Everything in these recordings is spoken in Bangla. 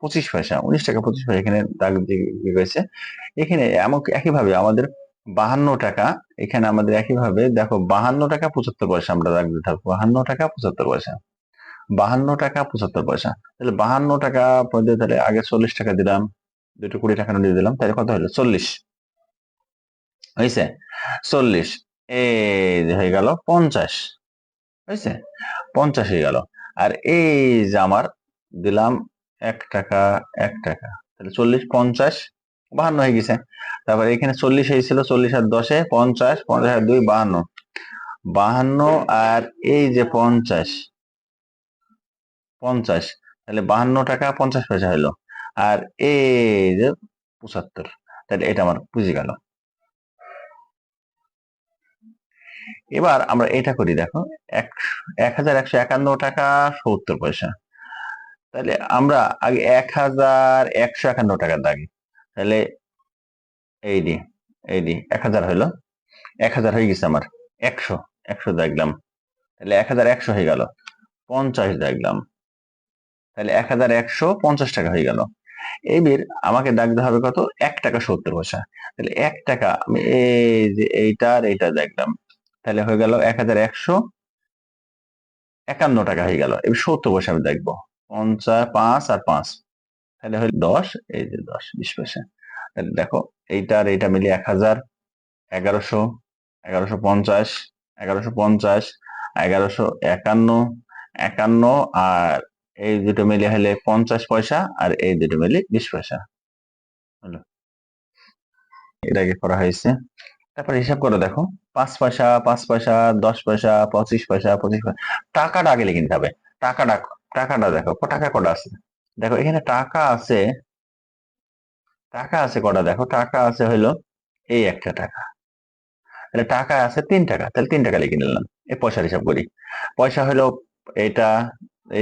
পঁচিশ পয়সা, উনিশ টাকা পঁচিশ পয়সা এখানে দাগ রয়েছে। এখানে একইভাবে আমাদের বাহান্ন টাকা, এখানে আমাদের একইভাবে, দেখো বাহান্ন টাকা পঁচাত্তর পয়সা আমরা দাগ দিতে থাকব বাহান্ন টাকা পঁচাত্তর পয়সা। বাহান্ন টাকা পঁচাত্তর পয়সা। তাহলে বাহান্ন টাকা তাহলে আগে চল্লিশ টাকা দিলাম, দুটো কুড়ি টাকা দিয়ে দিলাম, তাহলে কত হলো? চল্লিশ। হয়েছে? চল্লিশ। এই হয়ে গেল পঞ্চাশ। হয়েছে? পঞ্চাশ হয়ে গেল। আর এই যে আমার দিলাম এক টাকা এক টাকা। তাহলে চল্লিশ পঞ্চাশ, বাহান্ন হয়ে গেছে। তারপর এখানে চল্লিশ হয়েছিল, চল্লিশ আর দশে পঞ্চাশ পঞ্চাশ আর দুই, বাহান্ন। বাহান্ন আর এই যে পঞ্চাশ পঞ্চাশ, তাহলে বাহান্ন টাকা পঞ্চাশ পয়সা হলো। আর এই যে পঁচাত্তর, তাহলে এটা আমার বুঝে গেল। এবার আমরা এটা করি, দেখো, এক হাজার একশো একান্ন টাকা সত্তর পয়সা। তাহলে আমরা আগে এক হাজার একশো একান্ন টাকা দাগি। তাহলে এই দি এই দি এক হাজার হইল। এক হাজার হয়ে গেছে আমার একশো একশো দেখলাম। তাহলে এক হাজার একশো হয়ে গেল, পঞ্চাশ দেখলাম। তাহলে এক হাজার একশো পঞ্চাশ টাকা হয়ে গেল। এবার আমাকে ডাকতে হবে কত? এক টাকা সত্তর পয়সা। তাহলে এক টাকা আমি এই যে এইটার এইটা দেখলাম। তাহলে হয়ে গেল এক হাজার একশো একান্ন টাকা হয়ে গেল। সত্তর পয়সা আমি দেখব। পঞ্চাশ, পাঁচ আর পাঁচ। তাহলে হলো দশ, এই যে দশ, বিশ পয়সা। তাহলে দেখো এইটার এইটা মিলিয়ে এক হাজার এগারোশো এগারোশো পঞ্চাশ এগারোশো পঞ্চাশ, এগারোশো একান্ন একান্ন আর এই দুটো মিলিয়ে হলে পঞ্চাশ পয়সা আর এই দুটো মিলিয়ে বিশ পয়সা। হলো। এটাকে করা হয়েছে। তারপর হিসাব করে দেখো, পাঁচ পয়সা পাঁচ পয়সা, দশ পয়সা, পঁচিশ পয়সা পঁচিশ পয়সা, টাকাটা আগে লিখে হবে। টাকাটা টাকাটা দেখো টাকা কটা আছে? দেখো, এখানে টাকা আছে টাকা আছে কটা দেখো? টাকা আছে হইল এই একটা টাকা। তাহলে টাকা আছে তিন টাকা, তাহলে তিন টাকা লিখে নিলাম। এই পয়সার হিসাব করি। পয়সা হলো এটা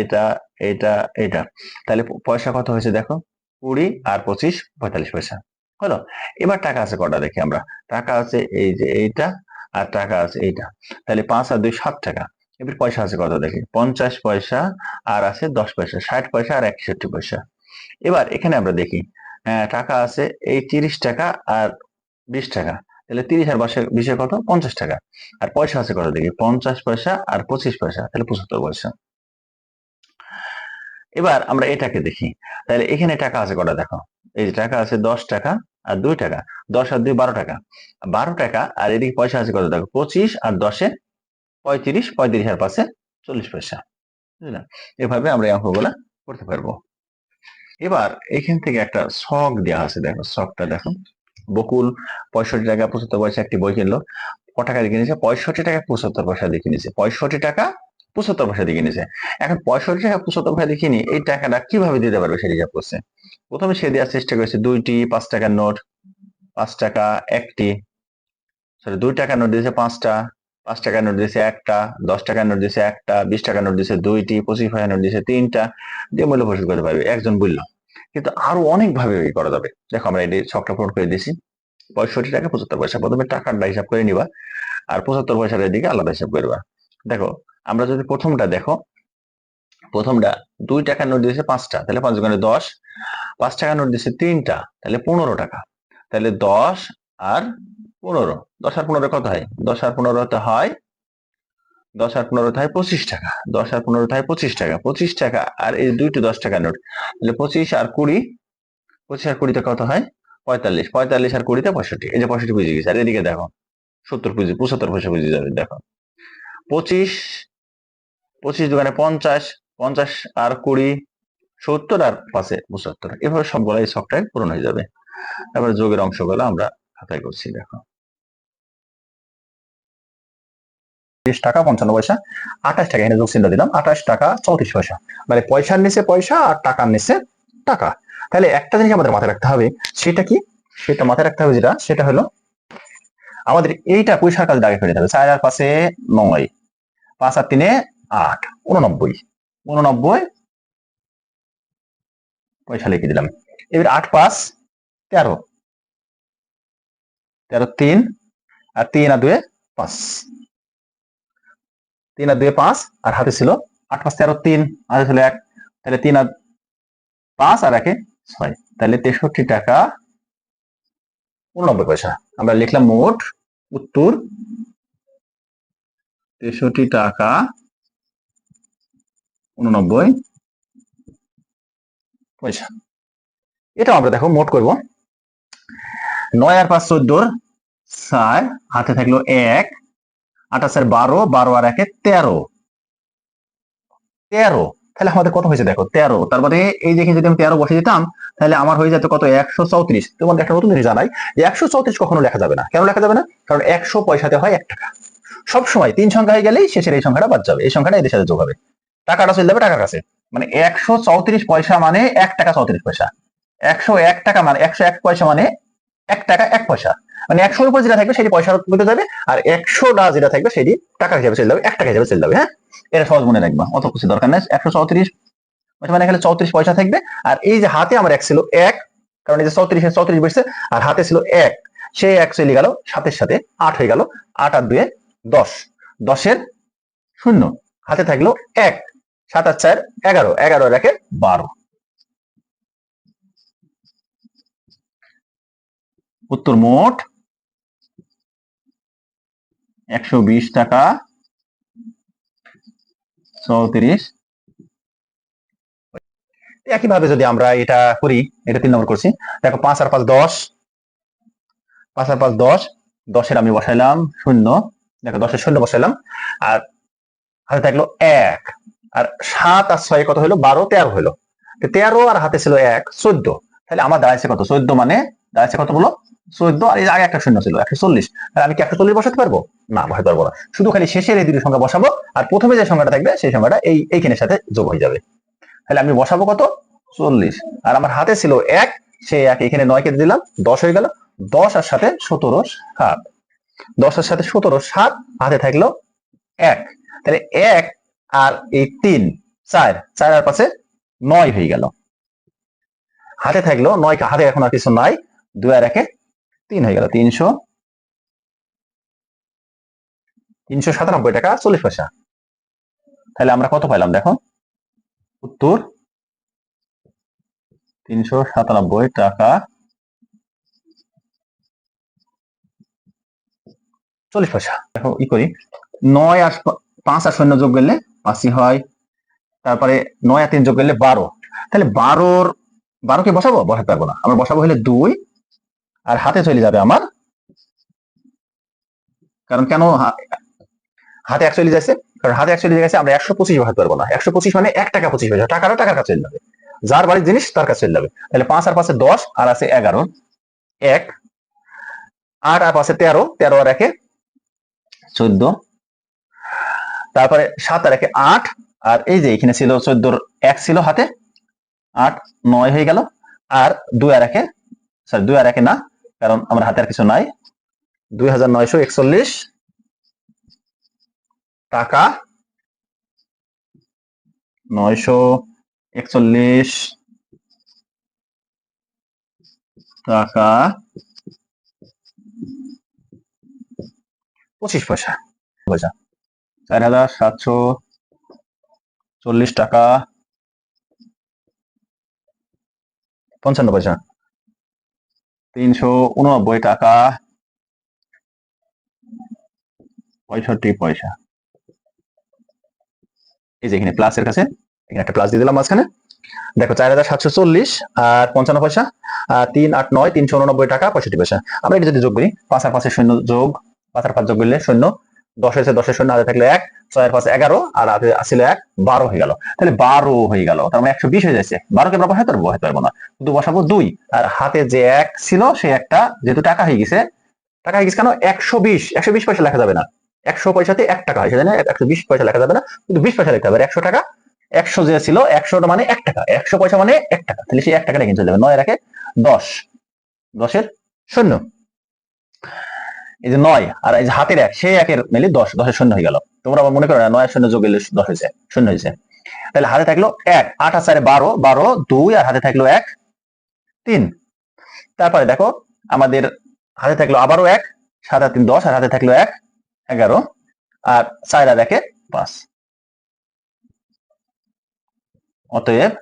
এটা এটা এটা। তাহলে পয়সা কত হয়েছে দেখো? কুড়ি আর পঁচিশ, পঁয়তাল্লিশ পয়সা। হলো? এবার টাকা আছে কটা দেখি আমরা। টাকা আছে এই যে এইটা আর টাকা আছে এইটা। তাহলে পাঁচ আর দুই সাত টাকা। এবার পয়সা আছে কত দেখি? পঞ্চাশ পয়সা আর আছে দশ পয়সা ষাট পয়সা আর একষট্টি পয়সা। এবার এখানে আমরা দেখি আহ, টাকা আছে এই তিরিশ টাকা আর বিশ টাকা। তাহলে তিরিশ আর বাসে বিশে কত? পঞ্চাশ টাকা। আর পয়সা আছে কত দেখি? পঞ্চাশ পয়সা আর পঁচিশ পয়সা। তাহলে পঁচাত্তর পয়সা। এবার আমরা এটাকে দেখি। তাহলে এখানে টাকা আছে কটা দেখো? এই যে টাকা আছে দশ টাকা আর দুই টাকা, দশ আর দুই বারো টাকা। বারো টাকা আর এদিকে পয়সা আছে কত? দেখো, পঁচিশ আর দশে পঁয়ত্রিশ পঁয়ত্রিশ আর পাশে চল্লিশ পয়সা বুঝলেন এভাবে আমরা এই অঙ্কগুলা করতে পারব। এবার এখান থেকে একটা শখ দেওয়া আছে, দেখো, শখটা দেখো। বকুল পঁয়ষট্টি টাকা, পঁচাত্তর পয়সা একটি বই কিনলো। ক টাকা দিয়ে কিনেছে? পঁয়ষট্টি টাকা, পঁচাত্তর পয়সা দিয়ে কিনেছে। পঁয়ষট্টি টাকা, পঁচাত্তর পয়সা দিয়ে কিনেছে। এখন পঁয়ষট্টি টাকা, পঁচাত্তর পয়সা দিয়ে এই টাকাটা কীভাবে দিতে পারবে সে হিসাব করছে। প্রথমে সে দেওয়ার চেষ্টা করেছে দুইটি, পাঁচ টাকার নোট, পাঁচ টাকা একটি। সরি দুই টাকার নোট দিয়েছে পাঁচটা, পাঁচ টাকার নোট দিয়েছে একটা, দশ টাকার নোট দিয়েছে একটা, বিশ টাকার নোট দিয়েছে দুইটি, পঁচিশ পয়সা নোট দিয়েছে তিনটা, দিয়ে মূল্য পরিশোধ করতে পারবে। একজন বলল, কিন্তু আরও অনেক ভাবে এই করা যাবে। দেখো, আমরা এটি ছকটা পূরণ করে দিয়েছি। পঁয়ষট্টি টাকা, পঁচাত্তর পয়সা। প্রথমে টাকাটা হিসাব করে নিবা, আর পঁচাত্তর পয়সার এদিকে আলাদা হিসাব করবা। দেখো, আমরা যদি প্রথমটা দেখো প্রথমটা দুই টাকার নোট দিয়েছে পাঁচটা, তাহলে পাঁচ দোকানে দশ, পাঁচ টাকার নোট দিয়েছে তিনটা, তাহলে পনেরো টাকা। তাহলে দশ আর পনেরো, দশ আর পনেরো কত হয়? দশ আর পনেরোতে হয়, দশ আর পনেরোতে হয় পঁচিশ টাকা, দশ আর পনেরোতে হয় পঁচিশ টাকা পঁচিশ টাকা আর এই দুইটি দশ টাকার নোট, তাহলে পঁচিশ আর কুড়ি, পঁচিশ আর কুড়িতে কত হয়? পঁয়তাল্লিশ পঁয়তাল্লিশ আর কুড়িতে পঁয়ষট্টি, এই যে পঁয়ষট্টি বুঝে গেছে। আর এদিকে দেখো, সত্তর পুঁজি পঁচাত্তর পয়সা বুঝে যাবে, দেখো। পঁচিশ পঁচিশ দোকানে পঞ্চাশ পঞ্চাশ আর কুড়ি, সত্তর আর পাশে পঁচাত্তর। এভাবে সবগুলো এই ছকটায় পূরণ হয়ে যাবে। তারপরে যোগের অংশগুলো আমরা খাতায় করছি, দেখো। বিশ টাকা পঞ্চান্ন পয়সা, আঠাশ টাকা, এখানে যোগ চিহ্ন দিলাম, আঠাশ টাকা চৌত্রিশ পয়সা। মানে পয়সার নিচে পয়সা আর টাকার নিচে টাকা। তাহলে একটা জিনিস আমাদের মাথায় রাখতে হবে, সেটা কি? সেটা মাথায় রাখতে হবে যেটা? সেটা হলো আমাদের এইটা পয়সার কাজ দাগে ফেলে দিতে চার আর পাশে নয়, পাঁচ আর তিনে আট, উননব্বই। উননব্বই। পয়সা লিখে দিলাম। এবার আট পাঁচ, তেরো। তেরো তিন আর তিন আর দুয়ে পাঁচ। তিন আর দুয়ে পাঁচ, আর হাতে ছিল আট পাঁচ, তেরো তিন, হাতে ছিল এক। তাহলে তিন আর পাঁচ আর একে ছয়। তাহলে তেষট্টি টাকা উননব্বই পয়সা। আমরা লিখলাম মোট উত্তর। তেষট্টি টাকা উননব্বই। পয়সা এটা আমরা দেখো, মোট করব। নয় আর পাঁচ চোদ্দোর চার, হাতে থাকল এক। আঠাশের বারো বারো আর একে তেরো। তেরো, তাহলে আমাদের কত হয়েছে দেখো? তেরো। তারপরে এই যে এখানে যদি আমি তেরো বসে দিতাম, তাহলে আমার হয়ে যেত কত? একশো চৌত্রিশ। তোমাদের একটা নতুন জিনিস জানাই, যে একশো চৌত্রিশ কখনো লেখা যাবে না। কেন লেখা যাবে না? কারণ একশো পয়সাতে হয় এক টাকা। সব সময় তিন সংখ্যা হয়ে গেলেই শেষের এই সংখ্যাটা বাদ যাবে। এই সংখ্যাটা এদের সাথে যোগ হবে। টাকাটা চলে যাবে টাকার কাছে। মানে একশো চৌত্রিশ পয়সা মানে এক টাকা চৌত্রিশ পয়সা। একশো এক টাকা মানে একশো এক পয়সা মানে এক টাকা এক পয়সা। মানে একশোর উপর যেটা থাকবে সেটি পয়সার মধ্যে যাবে, আর একশো না যেটা থাকবে সেটি টাকা হিসাবে চলে যাবে, এক টাকা হিসাবে চলে যাবে হ্যাঁ? এটা সহজ মনে রাখবা, অত কিছু দরকার নেই। একশো চৌত্রিশ মানে এখানে চৌত্রিশ পয়সা থাকবে, আর এই যে হাতে আমার এক ছিল এক, কারণ এই যে চৌত্রিশে চৌত্রিশ বেসছে আর হাতে ছিল এক। সেই এক চলে গেল, সাতের সাথে আট হয়ে গেল, আট আর দুয়ে দশ। দশের শূন্য। হাতে থাকল এক। সাত আর চার এগারো এগারো একে বারো। উত্তর মোট একশো বিশ টাকা চৌত্রিশ একইভাবে যদি আমরা এটা করি, এটা তিন নম্বর করছি। দেখো পাঁচ আর পাঁচ দশ। পাঁচ আর পাঁচ দশ, দশের আমি বসাইলাম শূন্য। দেখো দশের শূন্য বসাইলাম। আর হাতে থাকল এক। আর সাত আর ছয় কত হলো বারো, তেরো হলো তেরো আর হাতে ছিল এক, চোদ্দ। তাহলে আমার দাঁড়াইছে কত? চোদ্দ মানে দাঁড়াইছে কত বলো? চোদ্দ আর আগে একটা শূন্য ছিল, একশো চল্লিশ। তাহলে আমি কি একশো চল্লিশ বসাতে পারব? না, বসাতে পারব না। শুধু খালি শেষের এই দুটি সংখ্যা বসাবো, আর প্রথমে যে সংখ্যাটা থাকবে, সেই সংখ্যাটা এই এইখানের সাথে যোগ হয়ে যাবে। তাহলে আমি বসাবো কত? চল্লিশ। আর আমার হাতে ছিল এক, সেই এক এখানে নয় কেটে দিলাম, দশ হয়ে গেল। দশ আর সাথে সতেরো, সাত। দশের সাথে সতেরো, সাত, হাতে থাকল এক। তাহলে এক আর এই তিন, চার চার আর পাশে নয় হয়ে গেল। হাতে থাকল নয়, হাতে এখন আর কিছু নাই। দুই আর একে তিন হয়ে গেল। তিনশো তিনশো সাতানব্বই টাকা চল্লিশ পয়সা। তাহলে আমরা কত পাইলাম দেখো? উত্তর, তিনশো সাতানব্বই টাকা চল্লিশ পয়সা। দেখো, ই করি। নয় আর পাঁচ আর শূন্য যোগ করলে পাঁচই হয়। তারপরে নয় আর তিন যোগ করলে বারো। তাহলে বারোর, বারোকে বসাবো? বসাতে পারব না। আমরা বসাবো হলে দুই, আর হাতে চলে যাবে আমার। কারণ কেন? হাতে এক চলে যাচ্ছে কারণ হাতে এক চলে গেছে, আমরা একশো পঁচিশ বসাতে পারব না। একশো পঁচিশ মানে এক টাকা পঁচিশ পয়সা টাকাটা টাকার কাছে চলে যাবে। যার বাড়ির জিনিস তার কাছে চলে যাবে। তাহলে পাঁচ আর পাশে দশ, আর আছে এগারো। এক, আট আর পাশে তেরো। তেরো আর একে চোদ্দ। তারপরে সাত আর একে আট, আর এই যে এখানে ছিল চোদ্দোর এক ছিল হাতে, আট, নয় হয়ে গেল, আর দুই আর একে সরি দুই আর একে না, কারণ আমার হাতে আর কিছু নাই। দুই হাজার নয়শো একচল্লিশ টাকা, নয়শো একচল্লিশ টাকা, পঁচিশ পয়সা পয়সা। চার হাজার সাতশো চল্লিশ টাকা। পঞ্চান্ন পয়সা। তিনশো উননব্বই টাকা। পঁয়ষট্টি পয়সা। এই যে এখানে প্লাসের কাছে, এখানে একটা প্লাস দিয়ে দিলাম মাঝখানে। দেখো, চার হাজার সাতশো চল্লিশ আর পঞ্চান্ন পয়সা, আর তিন আট নয়, তিনশো উননব্বই টাকা, পঁয়ষট্টি পয়সা। আমরা এটা যদি যোগ করি, পাঁচ আর পাঁচের শূন্য যোগ, পাঁচ আর পাঁচ যোগ করলে শূন্য দশের সাথে দশের শূন্য হাতে থাকলে এক ছয়ের পাঁচে এগারো, আর হাতে আসলে এক, বারো হয়ে গেল। তাহলে বারো হয়ে গেল, তার মানে একশো বিশ হয়ে যাচ্ছে। বারোকে আমরা বসাতে পারব বসাতে পারব না। শুধু বসাবো দুই, আর হাতে যে এক ছিল সে একটা, যেহেতু টাকা হয়ে গেছে, টাকা হয়ে গেছে কেন? একশো বিশ একশো বিশ পয়সা লেখা যাবে না। একশো পয়সাতে এক টাকা হয় সেখানে একশো বিশ পয়সা লেখা যাবে না, কিন্তু বিশ পয়সা লিখতে হবে একশো টাকা, একশো যে ছিল একশোটা মানে এক টাকা, একশো পয়সা মানে এক টাকা, তাহলে সেই এক টাকাটা কিন্তু চলে যাবে। নয় রাখে দশ, দশের শূন্য। এই যে নয় আর এই যে হাতের এক, সেই একের মিলে দশ, দশের শূন্য হয়ে গেল। তোমরা আবার মনে করো না নয় শূন্য যোগ দিলে দশ হয়েছে, শূন্য হয়েছে। তাহলে হাতে থাকল এক, আট চারে বারো বারো, দুই আর হাতে থাকল এক, তিন। তারপরে দেখো আমাদের হাতে থাকল আবারও এক, সাত আর তিন দশ আর হাতে থাকল এক, এগারো আর চার আর একে পাঁচ। অতএব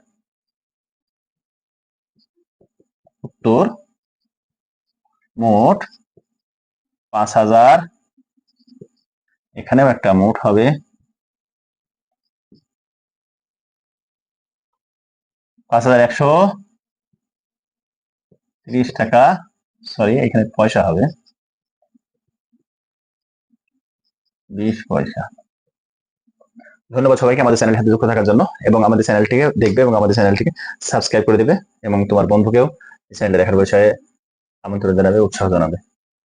উত্তর মোট পাঁচ হাজার। এখানেও একটা মোট হবে। পাঁচ হাজার একশো। তিরিশ টাকা। সরি এখানে পয়সা হবে। বিশ পয়সা। ধন্যবাদ সবাইকে আমাদের চ্যানেলের সাথে যুক্ত থাকার জন্য। এবং আমাদের চ্যানেলটিকে দেখবে এবং আমাদের চ্যানেলটিকে সাবস্ক্রাইব করে দেবে। এবং তোমার বন্ধুকেও এই চ্যানেলটা দেখার বিষয়ে আমন্ত্রণ জানাবে, উৎসাহ জানাবে।